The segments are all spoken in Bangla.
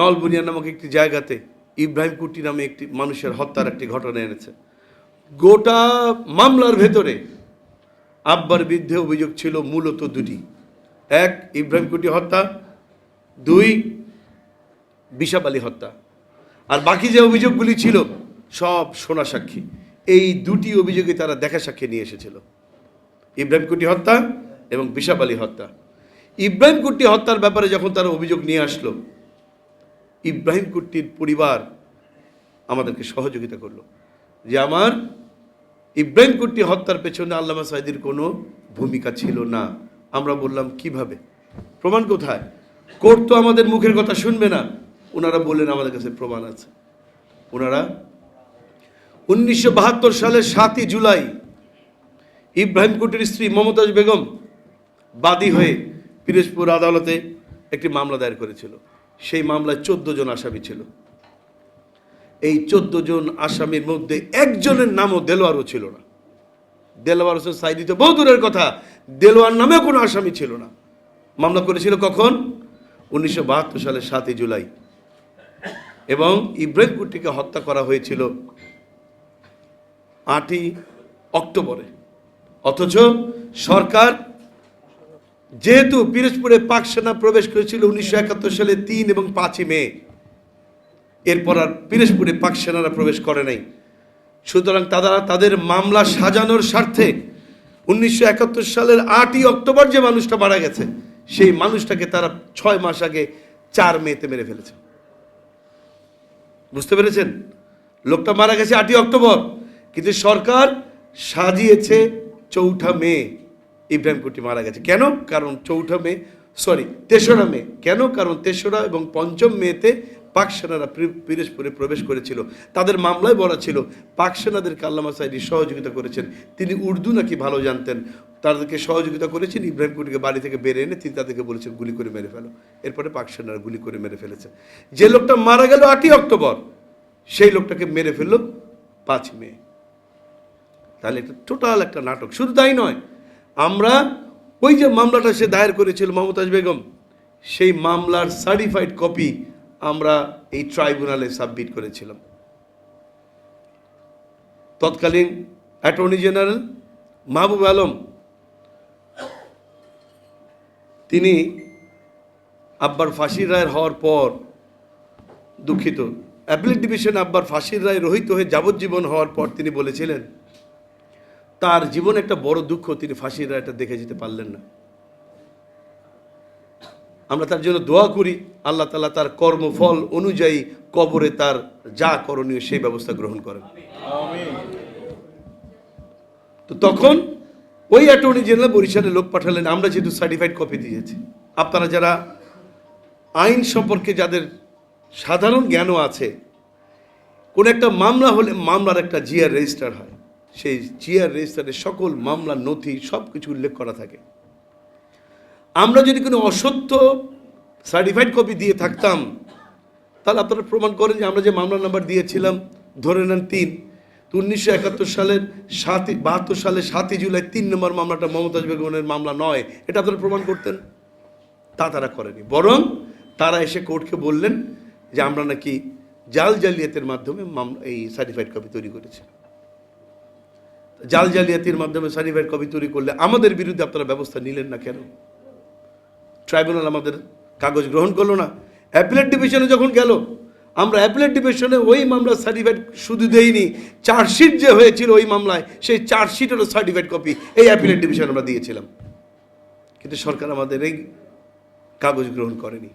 নলবুনিয়া নামক একটি জায়গাতে ইব্রাহিম কুটি নামে একটি মানুষের হত্যার একটি ঘটনা এনেছে। গোটা মামলার ভেতরে আব্বার বিরুদ্ধে অভিযোগ ছিল মূলত দুটি। এক, ইব্রাহিম কুটি হত্যা। দুই, বিশাপ আলী হত্যা। আর বাকি যে অভিযোগগুলি ছিল, সব সোনা সাক্ষী। এই দুটি অভিযোগে তারা দেখা সাক্ষী নিয়ে এসেছিল। ইব্রাহিম কুটি হত্যা এবং বিশাপ আলী হত্যা। ইব্রাহিম কুট্টি হত্যার ব্যাপারে যখন তারা অভিযোগ নিয়ে আসলো ইব্রাহিম কুট্টির পরিবার আমাদেরকে সহযোগিতা করল। যে আমার ইব্রাহিম কুট্টি হত্যার পেছনে আল্লামা সাইদির কোনো ভূমিকা ছিল না। আমরা বললাম, কীভাবে? প্রমাণ কোথায়? কোর্ট তো আমাদের মুখের কথা শুনবে না। ওনারা বললেন, আমাদের কাছে প্রমাণ আছে। ওনারা, উনিশশো বাহাত্তর সালের সাতই জুলাই ইব্রাহিম কুটির স্ত্রী মমতাজ বেগম বাদী হয়ে পিরোজপুর আদালতে একটি মামলা দায়ের করেছিল। সেই মামলায় চোদ্দ জন আসামি ছিল। এই চোদ্দ জন আসামির মধ্যে একজনের নামও দেলোয়ারও ছিল না। দেলোয়ার হোসেন সাইদি তো বহু দূরের কথা, দেলোয়ার নামে কোনো আসামি ছিল না। মামলা করেছিল কখন? উনিশশো বাহাত্তর সালের সাতই জুলাই। এবং ইব্রাহিম কুট্টিকে হত্যা করা হয়েছিল আটই অক্টোবরে। অথচ সরকার যেহেতু পিরোজপুরে পাক সেনা প্রবেশ করেছিল উনিশশো একাত্তর সালে তিন এবং পাঁচই মে, এরপর আর পিরোজপুরে পাক সেনারা প্রবেশ করে নাই। সুতরাং তারা তাদের মামলা সাজানোর স্বার্থে উনিশশো একাত্তর সালের আটই অক্টোবর যে মানুষটা মারা গেছে, সেই মানুষটাকে তারা ছয় মাস আগে চার মেতে মেরে ফেলেছে। বুঝতে পেরেছেন? লোকটা মারা গেছে আটই অক্টোবর, কিন্তু সরকার সাজিয়েছে চৌঠা মে। ইব্রাহিম কুটি মারা গেছে। কেন? কারণ চৌঠা মে সরি তেসরা মে। কেন? কারণ তেসরা এবং পঞ্চম মেতে পাক সেনারা পি- পিরোজপুরে প্রবেশ করেছিল। তাদের মামলায় বলা ছিল, পাক সেনাদেরকে আল্লামা সাইদি সহযোগিতা করেছেন। তিনি উর্দু নাকি ভালো জানতেন? তাদেরকে সহযোগিতা করেছেন, ইব্রাহিম কুটিকে বাড়ি থেকে বেড়ে এনে তিনি তাদেরকে বলেছেন, গুলি করে মেরে ফেলো। এরপরে পাক সেনারা গুলি করে মেরে ফেলেছে। যে লোকটা মারা গেল আটই অক্টোবর, সেই লোকটাকে মেরে ফেলল পাঁচ মে। তাহলে এটা টোটাল একটা নাটক। শুধু তাই নয় আমরা, ওই যে মামলাটা সে দায়ের করেছিল মমতাজ বেগম, সেই মামলার সার্টিফাইড কপি আমরা এই ট্রাইব্যুনালে সাবমিট করেছিলাম। তৎকালীন অ্যাটর্নি জেনারেল মাহবুব আলম, তিনি আব্বার ফাঁসির রায়ের হওয়ার পর দুঃখিত অ্যাপিলেট ডিভিশন আব্বার ফাঁসির রায় রহিত হয়ে যাবজ্জীবন হওয়ার পর তিনি বলেছিলেন তার জীবনে একটা বড় দুঃখ তিনি ফাঁসির রায়টা দেখে যেতে পারলেন না। আমরা তার জন্য দোয়া করি আল্লাহ তালা তার কর্মফল অনুযায়ী কবরে তার যা করণীয় সেই ব্যবস্থা গ্রহণ করেন। তো তখন ওই অ্যাটর্নি জেনারেল বরিশালে লোক পাঠালেন আমরা যেহেতু সার্টিফাইড কপি দিয়েছি। আপনারা যারা আইন সম্পর্কে যাদের সাধারণ জ্ঞানও আছে কোন একটা মামলা হলে মামলার একটা জিআর রেজিস্টার হয়। সেই চেয়ার রেজিস্টারে সকল মামলার নথি সব কিছু উল্লেখ করা থাকে। আমরা যদি কোনো অসত্য সার্টিফাইড কপি দিয়ে থাকতাম, তাহলে আপনারা প্রমাণ করেন যে আমরা যে মামলা নাম্বার দিয়েছিলাম, ধরে নেন তিন, তো উনিশশো একাত্তর সালের সাতই, বাহাত্তর সালের সাতই জুলাই তিন নম্বর মামলাটা মমতাজ বেগমের মামলা নয়, এটা আপনারা প্রমাণ করতেন? তা তারা করেনি। বরং তারা এসে কোর্টকে বললেন যে আমরা নাকি জাল জালিয়াতের মাধ্যমে মামলা, এই সার্টিফাইড কপি তৈরি করেছি। জাল জালিয়াতির মাধ্যমে সার্টিফাইড কপি তৈরি করলে আমাদের বিরুদ্ধে আপনারা ব্যবস্থা নিলেন না কেন? ট্রাইব্যুনাল আমাদের কাগজ গ্রহণ করল না। অ্যাপিলেট ডিভিশনে যখন গেল, আমরা অ্যাপিলেট ডিভিশনে ওই মামলার সার্টিফাইড শুধু দেইনি। চার্জশিট যে হয়েছিল ওই মামলায়, সেই চার্জশিটেরও সার্টিফাইড কপি এই অ্যাপিলেট ডিভিশন আমরা দিয়েছিলাম। কিন্তু সরকার আমাদের এই কাগজ গ্রহণ করেনি।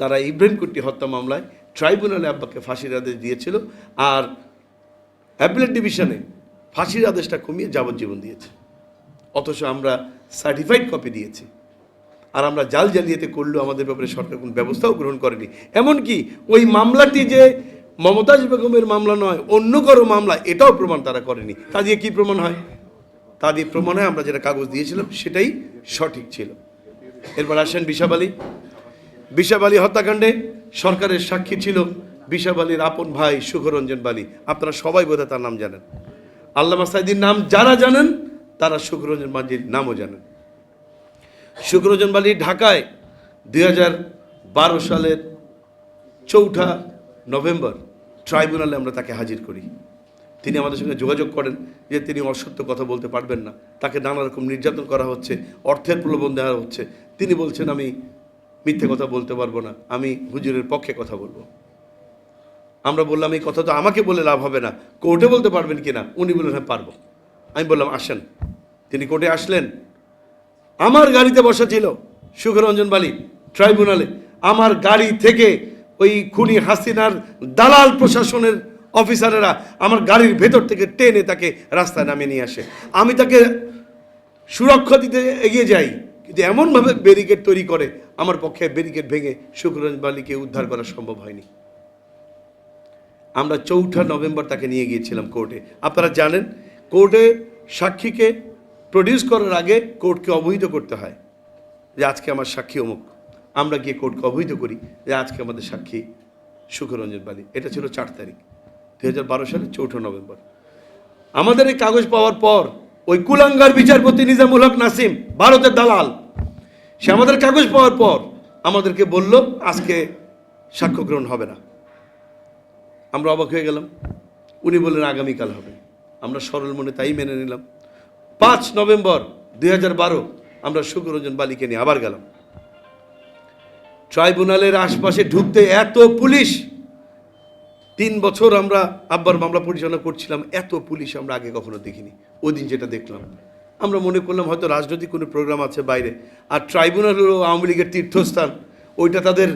তারা ইব্রাহিম কুট্টি হত্যা মামলায় ট্রাইব্যুনালে আব্বাকে ফাঁসির আদেশ দিয়েছিল। আর অ্যাপিলেট ডিভিশনে ফাঁসির আদেশটা কমিয়ে যাবজ্জীবন দিয়েছে। অথচ আমরা সার্টিফাইড কপি দিয়েছি। আর আমরা জাল জালিয়াতে করলেও আমাদের ব্যাপারে সরকার কোনো ব্যবস্থাও গ্রহণ করেনি। এমনকি ওই মামলাটি যে মমতাজ বেগমের মামলা নয়, অন্য কারও মামলা, এটাও প্রমাণ তারা করেনি। তা দিয়ে কী প্রমাণ হয়? তা দিয়ে প্রমাণ হয় আমরা যেটা কাগজ দিয়েছিলাম, সেটাই সঠিক ছিল। এরপর আসেন বিশাব আলী। বিশাব আলী হত্যাকাণ্ডে সরকারের সাক্ষী ছিল বিশাব আলীর আপন ভাই সুখরঞ্জন বালি। আপনারা সবাই বোধহয় তার নাম জানেন। আল্লামা সাইদির নাম যারা জানেন, তারা সুখরঞ্জন বালির নামও জানেন। শুক্রজন বালি ঢাকায় দুই হাজার বারো সালের চৌঠা নভেম্বর ট্রাইব্যুনালে আমরা তাকে হাজির করি। তিনি আমাদের সঙ্গে যোগাযোগ করেন যে তিনি অসত্য কথা বলতে পারবেন না। তাকে নানা রকম নির্যাতন করা হচ্ছে, অর্থের প্রলোভন দেওয়া হচ্ছে। তিনি বলছেন, আমি মিথ্যে কথা বলতে পারব না। আমি হুজুরের পক্ষে কথা বলব। আমরা বললাম, এই কথা তো আমাকে বলে লাভ হবে না। কোর্টে বলতে পারবেন কি না উনি বললেন হ্যাঁ পারব। আমি বললাম, আসেন। তিনি কোর্টে আসলেন। আমার গাড়িতে বসা ছিল সুখরঞ্জন বালি, ট্রাইব্যুনালে। আমার গাড়ি থেকে ওই খুনি হাসিনার দালাল প্রশাসনের অফিসারেরা আমার গাড়ির ভেতর থেকে টেনে তাকে রাস্তায় নামিয়ে নিয়ে আসে। আমি তাকে সুরক্ষা দিতে এগিয়ে যাই, কিন্তু এমনভাবে ব্যারিকেড তৈরি করে আমার পক্ষে ব্যারিকেড ভেঙে সুখরঞ্জন বালিকে উদ্ধার করা সম্ভব হয়নি। আমরা চৌঠা নভেম্বর তাকে নিয়ে গিয়েছিলাম কোর্টে। আপনারা জানেন, কোর্টে সাক্ষীকে প্রডিউস করার আগে কোর্টকে অবহিত করতে হয় যে আজকে আমার সাক্ষী অমুক। আমরা গিয়ে কোর্টকে অবহিত করি যে আজকে আমাদের সাক্ষী সুখরঞ্জন বালি এটা ছিল চার তারিখ, দুই হাজার বারো সালের চৌঠা নভেম্বর। আমাদের এই কাগজ পাওয়ার পর ওই কুলাঙ্গার বিচারপতি নিজামুল হক নাসিম, ভারতের দালাল, সে আমাদের কাগজ পাওয়ার পর আমাদেরকে বলল, আজকে সাক্ষ্য গ্রহণ হবে না। আমরা অবাক হয়ে গেলাম। উনি বললেন, আগামীকাল হবে। আমরা সরল মনে তাই মেনে নিলাম। পাঁচ নভেম্বর দুই হাজার বারো আমরা সুখরঞ্জন বালিকে নিয়ে আবার গেলাম। ট্রাইব্যুনালের আশপাশে ঢুকতে এত পুলিশ! তিন বছর আমরা আব্বার মামলা পরিচালনা করছিলাম, এত পুলিশ আমরা আগে কখনো দেখিনি। ওই দিন যেটা দেখলাম, আমরা মনে করলাম হয়তো রাজনৈতিক কোনো প্রোগ্রাম আছে বাইরে, আর ট্রাইব্যুনাল হলো আওয়ামী লীগের তীর্থস্থান, ওইটা তাদের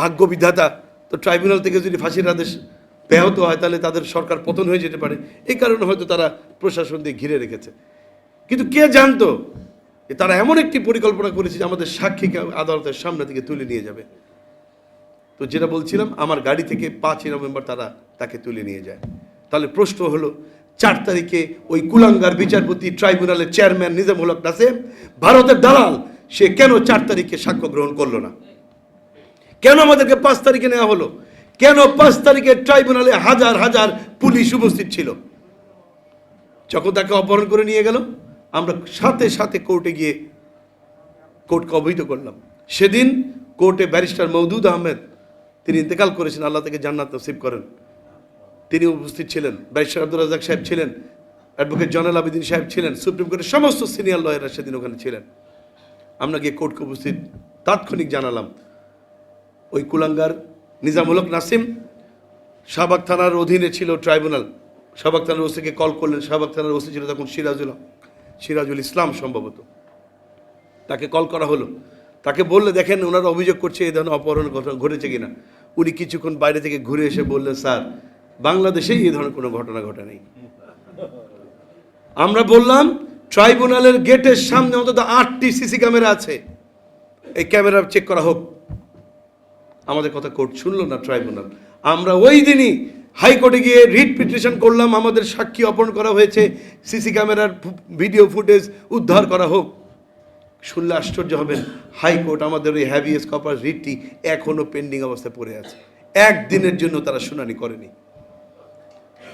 ভাগ্য বিধাতা তো ট্রাইব্যুনাল থেকে যদি ফাঁসির আদেশ ব্যাহত হয়, তাহলে তাদের সরকার পতন হয়ে যেতে পারে। এই কারণে হয়তো তারা প্রশাসন দিয়ে ঘিরে রেখেছে। কিন্তু কে জানতো যে তারা এমন একটি পরিকল্পনা করেছে যে আমাদের সাক্ষীকে আদালতের সামনে থেকে তুলে নিয়ে যাবে? তো যেটা বলছিলাম, আমার গাড়ি থেকে পাঁচই নভেম্বর তারা তাকে তুলে নিয়ে যায়। তাহলে প্রশ্ন হলো, চার তারিখে ওই কুলাঙ্গার বিচারপতি ট্রাইব্যুনালের চেয়ারম্যান নিজামুল হক নাসেম, ভারতের দালাল, সে কেন চার তারিখে সাক্ষ্য গ্রহণ করল না? কেন আমাদেরকে পাঁচ তারিখে নেওয়া হলো? কেন পাঁচ তারিখে ট্রাইব্যুনালে হাজার হাজার পুলিশ উপস্থিত ছিল? যখন তাকে অপহরণ করে নিয়ে গেল, আমরা সাথে সাথে কোর্টে গিয়ে কোর্টকে অবহিত করলাম। সেদিন কোর্টে ব্যারিস্টার মৌদুদ আহমেদ, তিনি ইন্তেকাল করেছেন, আল্লাহ থেকে জান্নাত নসিব করেন। তিনি উপস্থিত ছিলেন, ব্যারিস্টার আব্দুল রাজাক সাহেব ছিলেন, অ্যাডভোকেট জনাল আবিদিন সাহেব ছিলেন, সুপ্রিম কোর্টের সমস্ত সিনিয়র লয়াররা সেদিন ওখানে ছিলেন। আমরা গিয়ে কোর্টকে উপস্থিত, তাৎক্ষণিক জানালাম, ওই কুলাঙ্গার নিজামুল হক নাসিম, শাহবাগ থানার অধীনে ছিল ট্রাইব্যুনাল। শাহবাগ থানার ওসিকে কল করলেন, শাহবাগ থানার ওসি ছিল তখন সিরাজুল সিরাজুল ইসলাম সম্ভবত। তাকে কল করা হলো। তাকে বললে, দেখেন ওনারা অভিযোগ করছে এই ধরনের অপহরণ ঘটনা ঘটেছে কিনা? উনি কিছুক্ষণ বাইরে থেকে ঘুরে এসে বললেন, স্যার, বাংলাদেশেই এই ধরনের কোনো ঘটনা ঘটে নেই। আমরা বললাম, ট্রাইব্যুনালের গেটের সামনে অন্তত আটটি সিসি ক্যামেরা আছে। এই ক্যামেরা চেক করা হোক। আমাদের কথা কোর্ট শুনল না, ট্রাইব্যুনাল? আমরা ওই দিনই হাইকোর্টে গিয়ে রিট পিটিশন করলাম, আমাদের সাক্ষী অপহরণ করা হয়েছে, সিসি ক্যামেরার ভিডিও ফুটেজ উদ্ধার করা হোক। শুনলে আশ্চর্য হবেন, হাইকোর্ট আমাদের ওই হ্যাভিয়াস কপার রিটটি এখনও পেন্ডিং অবস্থায় পড়ে আছে। একদিনের জন্য তারা শুনানি করেনি।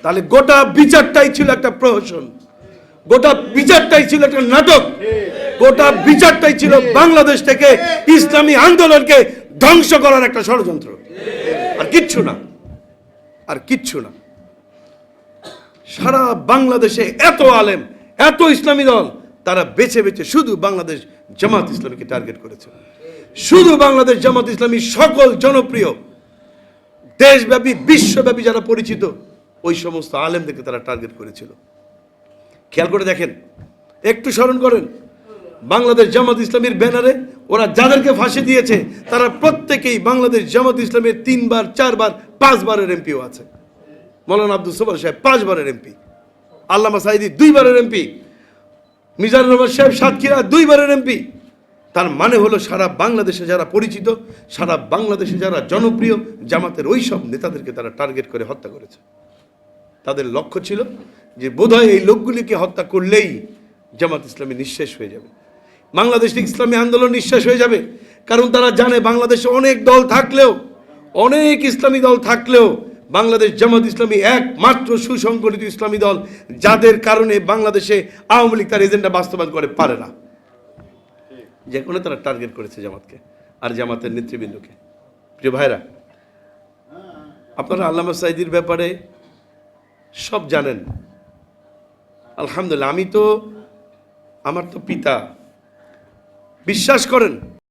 তাহলে গোটা বিচারটাই ছিল একটা প্রহসন। গোটা বিচারটাই ছিল একটা নাটক। গোটা বিচারটাই ছিল বাংলাদেশ থেকে ইসলামী আন্দোলনকে ধ্বংস করার একটা ষড়যন্ত্র। আর কিচ্ছু না। আর কিচ্ছু না। সারা বাংলাদেশে এত আলেম, এত ইসলামী দল, তারা বেছে বেছে শুধু বাংলাদেশ জামাত ইসলামীকে টার্গেট করেছে। শুধু বাংলাদেশ জামাত ইসলামী সকল জনপ্রিয়, দেশব্যাপী, বিশ্বব্যাপী যারা পরিচিত, ওই সমস্ত আলেমদেরকে তারা টার্গেট করেছিল। খেয়াল করে দেখেন, একটু স্মরণ করেন বাংলাদেশ জামাত ইসলামীর ব্যানারে ওরা যাদেরকে ফাঁসি দিয়েছে, তারা প্রত্যেকেই বাংলাদেশ জামাত ইসলামের তিনবার, চারবার, পাঁচবারের এমপিও আছে। মৌলানা আব্দুল সোবর সাহেব পাঁচবারের এমপি। আল্লামা সাইদি দুইবারের এমপি। মিজানুর রহমান সাহেব সাতক্ষীরা দুইবারের এমপি। তার মানে হলো সারা বাংলাদেশে যারা পরিচিত, সারা বাংলাদেশে যারা জনপ্রিয়, জামাতের ওই সব নেতাদেরকে তারা টার্গেট করে হত্যা করেছে। তাদের লক্ষ্য ছিল যে বোধহয় এই লোকগুলিকে হত্যা করলেই জামাত ইসলামী নিঃশেষ হয়ে যাবে। বাংলাদেশ ইসলামী আন্দোলন নিঃশ্বাস হয়ে যাবে। কারণ তারা জানে বাংলাদেশে অনেক দল থাকলেও, অনেক ইসলামী দল থাকলেও বাংলাদেশ জামাত ইসলামী একমাত্র সুসংগঠিত ইসলামী দল, যাদের কারণে বাংলাদেশে আওয়ামী লীগ তার এজেন্ডা বাস্তবায়ন করে পারে না। যে কোনো তারা টার্গেট করেছে জামাতকে আর জামাতের নেতৃবৃন্দকে। প্রিয় ভাইরা, আপনারা আল্লামা সাইদির ব্যাপারে সব জানেন। আলহামদুলিল্লাহ, আমি তো, আমার তো পিতা বিশ্বাস করেন।